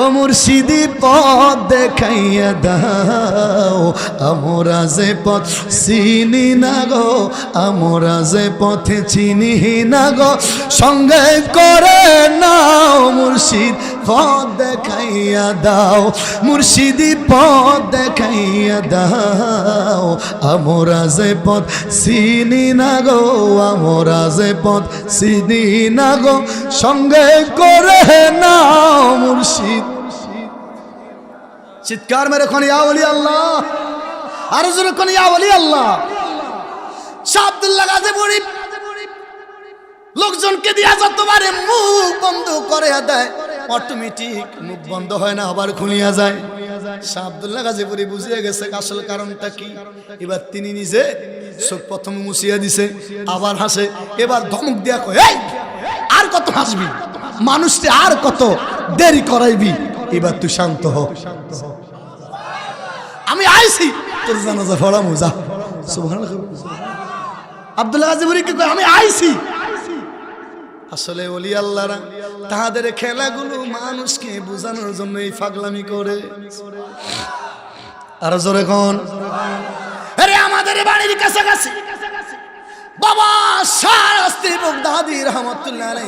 ও মুর্শিদি পথ দেখাইয়া দাও, আমরা যে পথ চিনি না গো, আমরা যে পথে চিনি না গো। সঙ্গে করে নাও মুর্শিদ পথ দেখাইয়া দাও, মুর্শিদি পথ দেখাইয়া দাও। আমরা যে পথ চিনি না গো, আমরা যে পথ চিনি না গো, সঙ্গে করে নাও মুর্শিদ। চিৎকার মেরে খন ইয়া আল্লাহ, আরও জোরে খন ইয়া বলি আল্লাহ। শাহ আব্দুল্লাহ গাজীপুরি লোকজনকে দিয়া যতবারে মুখ বন্ধ করে দেয়। অটোমেটিক মুখ বন্ধ হয় না, আবার খুলিয়া যায়। শাহ আব্দুল্লাহ গাজীপুরি বুঝিয়ে গেছে আসল কারণটা কি। এবার তিনি নিজে চোখ প্রথমে মুছিয়া দিছে, আবার হাসে, এবার ধমক দিয়া কয়, এই, আর কত হাসবি? মানুষকে আর কত দেরি করাইবি? এবার তুই শান্ত হ। আমি আইছি, তোর জানাজা ফড়ামু যা। সুবহানাল্লাহ। আব্দুল্লাহ গাজীপুরি কি কয়, আমি আইছি। আসলে ওলি আল্লাহরা তাহাদের খেলাগুলো মানুষকে বোঝানোর জন্য এই ফাগলামি করে। আরও জোরে কোন? আমাদের বাড়ির কাছাকাছি। বাবা দাদি রহমতুল্লাহ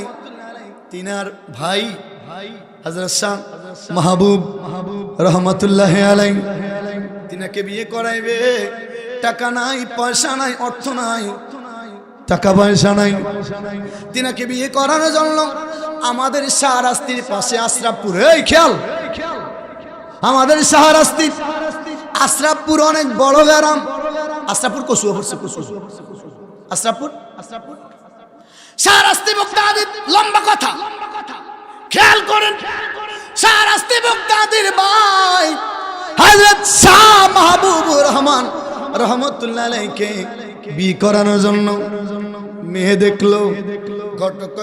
ভাই হজরত শাহ মাহবুব রহমতুল্লাহ আলাই তিনাকে বিয়ে করাইবে। টাকা নাই, পয়সা নাই, অর্থ নাই। টাকা পয়সা নাই। তিনাকে বিয়ে করানোর জন্য আমাদের শাহরাস্তির পাশে আশরাফপুর। এই খেয়াল। আমাদের শাহরাস্তি আশরাফপুর অনেক বড় গ্রাম। আশরাফপুর কসুয়া পড়ছে কসুয়া আশরাফপুর? আশরাফপুর শাহরাস্তি মুক্তাদির লম্বা কথা। খেয়াল করেন, শাহরাস্তি মুক্তাদির ভাই হযরত শাহ মাহবুবুর রহমান রহমতুল্লাহ আলাইকে বিয়ে করানোর জন্য। মেয়ে দেখল, ঘটক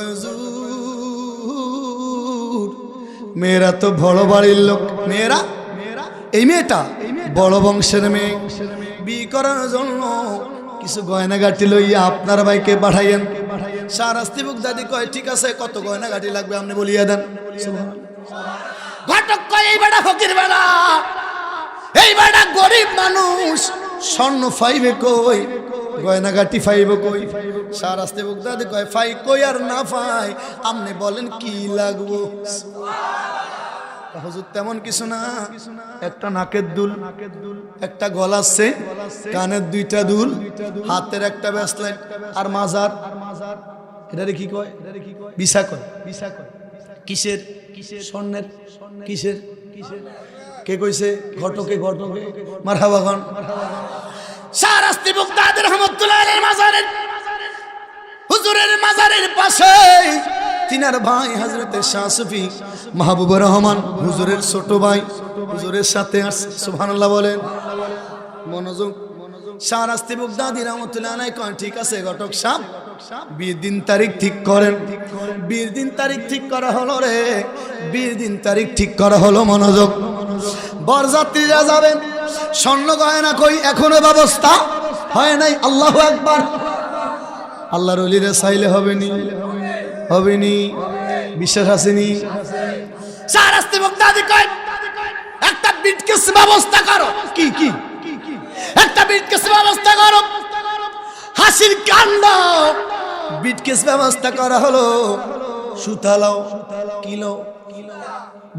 মেয়েরা তো বড় বাড়ির লোক। মেয়েরা? এই মেয়েটা বড় বংশের মেয়ে। বি করানোর জন্য কিছু গয়নাগাটি লইয়া আপনার ভাইকে পাঠাইয়েন। সারাস্তি বুক দাদি কয়, ঠিক আছে, কত গয়নাগাটি লাগবে আপনি বলিয়া দেন। ঘটক কয়, এই বেটা ফকির বেড়া এই বেটা গরিব মানুষ। স্বর্ণ ফাইবে কই গয়নাগাটি ফাইবে কই? সার আসতে বুকদাদি কয়, ফাই কই আর না ফাই? আপনি বলেন, কি লাগবো? হুজুর, তেমন কিছু না। একটা নাকের দুল, একটা গলার সে কানের দুইটা দুল, হাতের একটা ব্যাসলেট আর মাজার। এটা কি কয়? বিশা কয়। বিশা কয় কিসের? কিসের স্বর্ণের। কিসের কিসের? কে কইছে? ঘটকে ঘটকে। মারহাবা খান। সারাস্তি মুক্তাদ রহমতুল্লাহ মাজারের হুজুরের মাজারের পাশে। তিনার ভাই হজরতে শাহ সুফি মাহবুবুর রহমান, হুজুরের ছোট ভাই, হুজুরের সাথে সুবহানাল্লাহ বলেন। মনোযোগ শাহরাস্তি বুকদাদি রহমতুল্লাহ কন ঠিক আছে ঘটক সাহ বিয়ের দিন তারিখ ঠিক করেন। বিয়ের দিন তারিখ ঠিক করা হলো রে। বিয়ের দিন তারিখ ঠিক করা হলো মনোযোগ। বরযাত্রীরা যাবেন। স্বর্ণ গয়না কই? এখনও ব্যবস্থা হয় নাই? আল্লাহ একবার আল্লাহর অলিরে চাইলে হবে নি হবে নি বিশ্বাস আসেনি শাহরাস্তি বুকদাদি কয়, একটা বিটকেস ব্যবস্থা করো। কি কি? একটা বিটকেস ব্যবস্থা করো। হাসির কান্ড বিটকেস ব্যবস্থা করা হলো। সুতালাও কিলো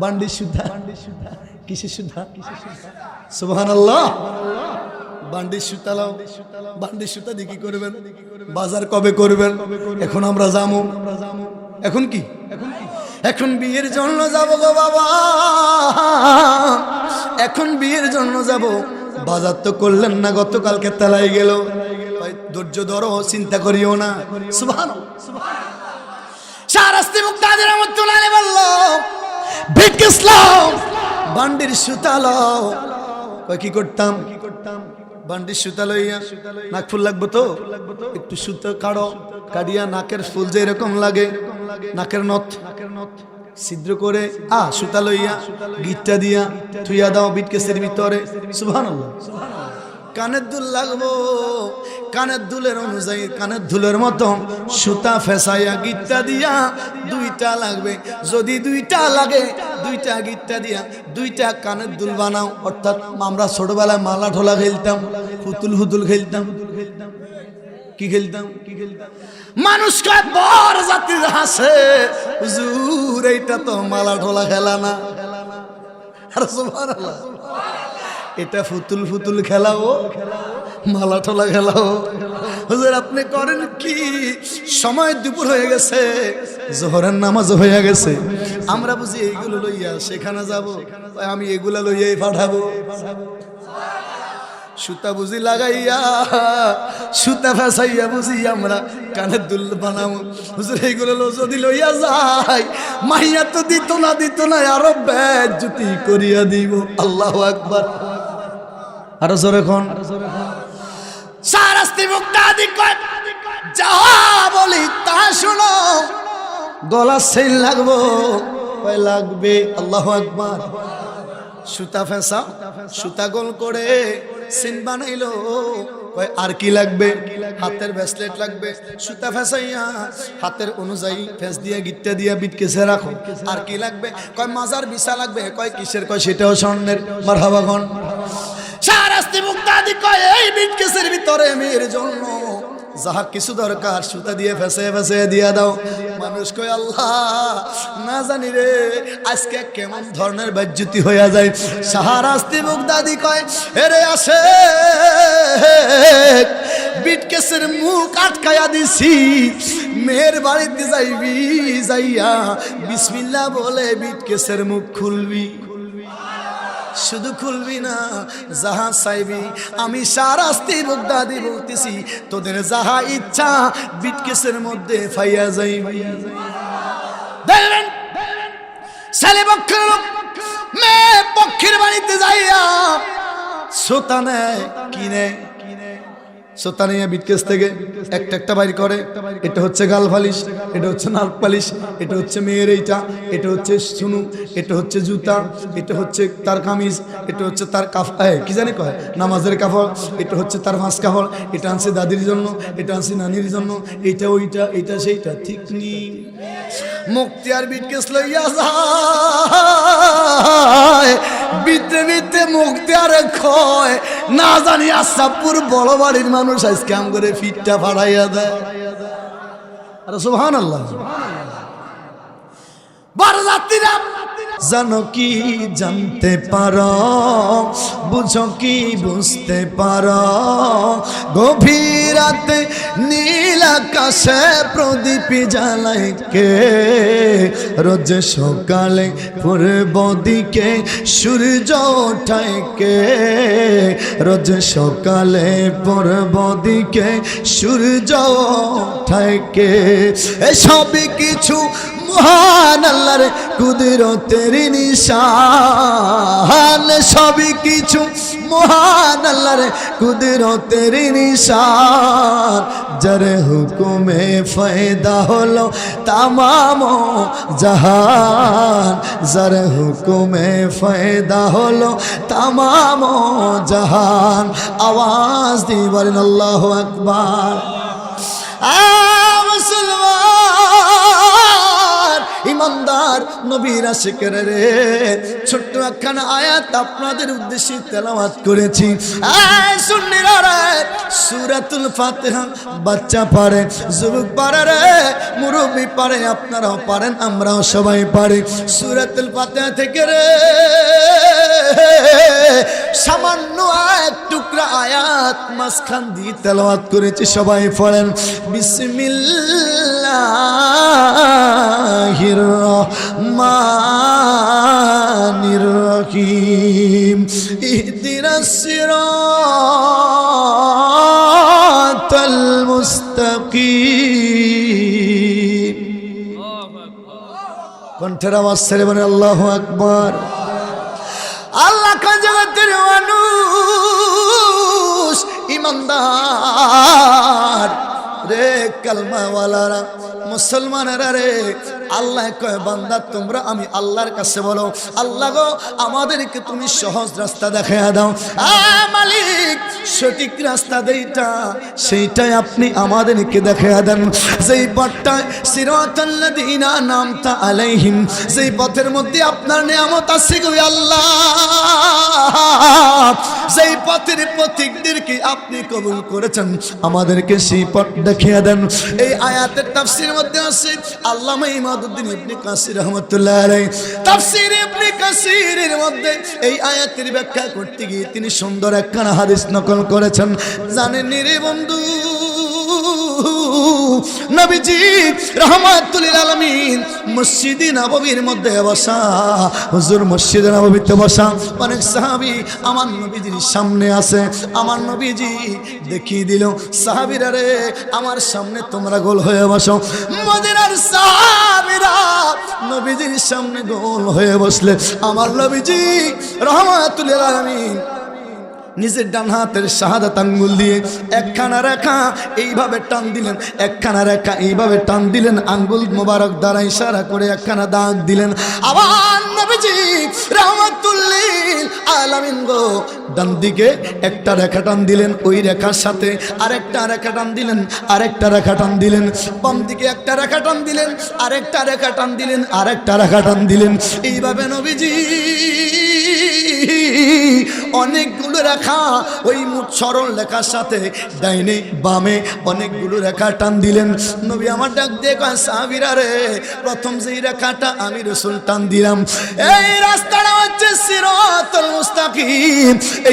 বান্ডি সুতা। কিসের সুতা সুবহান আল্লাহ বান্ডি সুতালাও বান্ডি সুতা দিয়ে কি করবেন? বাজার কবে করবেন? এখন আমরা যাব। এখন কি? এখন কি এখন বিয়ের জন্য যাব গো বাবা। এখন বিয়ের জন্য যাব। বাজার তো করলেন না, গতকালকে তেলাই গেল। ধৈর্য ধরো, চিন্তা করিও না। সুবহান শাহরাস্তি মুক্তাদের রহমতুল্লাহ আলাইহি বলল ভিট ইসলাম। বান্ডির সুতাল কই কি করতাম? বান্ডির সুতা লইয়া নাক ফুল লাগবো তো? একটু সুতো কাড়ো, কাড়িয়া নাকের ফুল যে এরকম লাগে, নাকের নথ নাকের নথ ছিদ্র করে আ সুতা লইয়া গিটটা দিয়া থুইয়া দাও বিটকেসের ভিতরে। সুবহানাল্লাহ। কানের দুল লাগবো। কানের দুলের অনুযায়ী কানের দুলের মতো সুতা ফেসাইয়া গিট্টা দিয়া দুইটা লাগবে। যদি দুইটা লাগে, দুইটা গিট্টা দিয়া দুইটা কানের দুল বানাও। অর্থাৎ আমরা ছোটবেলায় মালা ঠোলা খেলতাম হুতুল হুতুল খেলতাম। কি খেলতাম? কি খেলতাম মানুষকে বর জাতির হাসে। হুজুর, এইটা তো মালা ঠোলা খেলা না। আর সুবহানাল্লাহ। এটা ফুতুল ফুতুল খেলাও, মালা ঠোলা খেলাও। হুজুর, আপনি করেন কি? সময় দুপুর হয়ে গেছে, জোহরের নামাজ হয়ে গেছে। আমরা বুঝি এইগুলো লইয়া সেখানে যাব আমি এগুলা লইয়াই পাঠাবো। সুতা বুঝি লাগাইয়া, সুতা ফাঁসাইয়া বুঝি আমরা কানের দুল বানাবো। হুজুর, এইগুলো যদি লইয়া যাই মাইয়া তো দিত না দিত না, আরও ব্যাগ জুতি করিয়া দিব। আল্লাহ আকবার। আরও জোরে খন সারাস্তি মুক্তা আদি কয়, যাহা বলি তা শুনো। গলা সেই লাগবো, কয়, লাগবে, আল্লাহ আকবার। সুতা ফেঁসা, সুতা গোল করে সিন বানাইলো, কয়, আর কি লাগবে? হাতের ব্রেসলেট লাগবে। সুতা ফেসাইয়া, হাতের অনুযায়ী ফেস দিয়ে, গিট্টা দিয়ে বিট কেসে রাখো। আর কি লাগবে? কয়, মাজার বিছা লাগবে। কয়, কিসের? কয়, সেটাও স্বর্ণের। মারহাবাগন সারাস্তি মুক্তাদি কয়, এই বিট কেসের ভিতরে মেয়ের জন্য যাহা কিছু দরকার সুতা দিয়ে ফেসে ফেসে দিয়া দাও। মানুষ কয়, আল্লাহ, না জানি রে, আজকে কেমন ধরনের বাজ্যুতি হইয়া যায়। সাহারাস্তি মুখ দাদি কয়, এরে আসে বিটকেসের মুখ আটকায়া দিছি। মেয়ের বাড়িতে যাইবি, যাইয়া বিসমিল্লা বলে বিটকেসের মুখ খুলবি। শুধু খুলবি না, যাহা চাইবি, আমি সারাস্তি বগদাদি বলতেছি, তোদের যাহা ইচ্ছা বিটকেসের মধ্যে ফাইয়া যাইবি। দেখবেন ছেলে পক্ষের মেয়ে পক্ষের বাড়িতে যাইয়া শ্রোতা নেয় কি নেয় সোতা বিটকেস থেকে একটা একটা বাইর করে। এটা হচ্ছে গাল ফালিশ, এটা হচ্ছে নাক পালিশ, এটা হচ্ছে মেয়ের এইটা, এটা হচ্ছে সুনু, এটা হচ্ছে জুতা, এটা হচ্ছে তার কামিজ, এটা হচ্ছে তার কাফ কি জানি কয়? নামাজের কাপড় এটা হচ্ছে তার মাছ কাপড় এটা আনছে দাদির জন্য, এটা আনছে নানির জন্য, এইটা, ওইটা এটা সেইটা, ঠিক নি। মুক্তি আর বিটকেস লইয়া যায় বিতে বিতে মুক্তি আর ক্ষয় না জানি আশাপুর বড় বাড়ির মানুষ আজকে আম করে ফিটটা ফাড়াইয়া দেয়। সুহান আল্লাহ জানো কি জানতে পারো? বুঝো কি বুঝতে পারো? গভীর রাতে নীল আকাশে প্রদীপ জ্বালায় কে? রোজ সকালে পূর্ব দিকে সূর্য কে? রোজ সকালে পূর্ব দিকে সূর্য কে? এসবই কিছু মহান আল্লাহর কুদরতের নিশান, সবই কিছু। মহান আল্লাহর কুদরতের নিশান, যার হুকুমে ফায়দা হলো তামাম জাহান, যার হুকুমে ফায়দা হলো তামাম জাহান। আওয়াজ দিয়ে বলেন, আল্লাহ আকবার। মুসলমান! ইমানদার নবীর আশিকের রে। ছোট্ট একখানা আয়াত আপনাদের উদ্দেশ্যে তেলাওয়াত করেছি। সূরাতুল ফাতিহা, বাচ্চা পারে, যুবক পারে রে, মুরব্বী পারে, আপনারাও পারেন, আমরাও সবাই পারি। সূরাতুল ফাতিহা থেকে রে, সামান্য এক টুকরা আয়াত মাঝখান দিয়ে তেলাওয়াত করেছি, সবাই পড়েন। বিসমিল্লাহির রহমানির রহিম ইহদিনাস সিরাতাল মুস্তাকিম কণ্ঠের আওয়াজ ছেড়ে মানে আল্লাহ আকবার। আল্লাহ খান জগতের মানুষ, ইমানদার। রে কালমাওয়ালারা, মুসলমানেরা রে। আল্লাহ কয়, বান্দা, তোমরা আমি আল্লাহর কাছে বলো, আল্লাহ গো, আমাদেরকে তুমি সহজ রাস্তা দেখাইয়া দাও। মালিক, সঠিক রাস্তা দেইটা সেইটাই আপনি আমাদেরকে দেখাইয়া দেন। যেই পথটায় সিরাতাল্লাযীনা নামতা আলাইহিম, যেই পথের মধ্যে আপনার নিয়ামত আছে গো আল্লাহ। যেই পথের প্রতীকদেরকে আপনি কবুল করেছেন, আমাদেরকে সেই পথ দেখিয়ে দেন। এই আয়াতের তাফসির মধ্যে আছে, আল্লামা ইমাদুদ্দিন ইবনে কাসির রহমাতুল্লাহ আলাইহি। তাফসির ইবনে কাসিরের মধ্যে এই আয়াতের ব্যাখ্যা করতে গিয়ে তিনি সুন্দর একখানা হাদিস নকল করেছেন। জানেন রে বন্ধু? নবীজি রহমাতুল আলামিন মসজিদে নববীর মধ্যে বসা, হুজুর মসজিদে নববীতে বসা। অনেক সাহাবী আমার নবীজির সামনে আছে, আমার নবীজি দেখিয়ে দিল, সাহাবীরা রে, আমার সামনে তোমরা গোল হয়ে বসো। মদিনার সাহাবিরা নবীজির সামনে গোল হয়ে বসলে, আমার নবীজি রহমাতুল আলামিন নিজের ডান হাতের শাহাদাত আঙ্গুল দিয়ে একখানা রেখা এইভাবে টান দিলেন, একখানা রেখা এইভাবে টান দিলেন, আঙ্গুল মোবারক দ্বারা ইশারা করে একখানা দাগ দিলেন। আবার একটা রেখা টান দিলেন, ওই রেখার সাথে আরেকটা রেখা টান দিলেন, আরেকটা রেখা টান দিলেন। বাম দিকে একটা রেখা টান দিলেন, আরেকটা রেখা টান দিলেন, আরেকটা রেখা টান দিলেন। এইভাবে নবীজি অনেকগুলো রেখা ওই মুখ সরল লেখার সাথে ডাইনে বামে অনেকগুলো রেখা টান দিলেন। নবী আমার ডাক দিয়ে কয় রে, প্রথম যেই রেখাটা আমি রসুল টান দিলাম। এই রাস্তাটা হচ্ছে সিরাতুল মুস্তাকিম।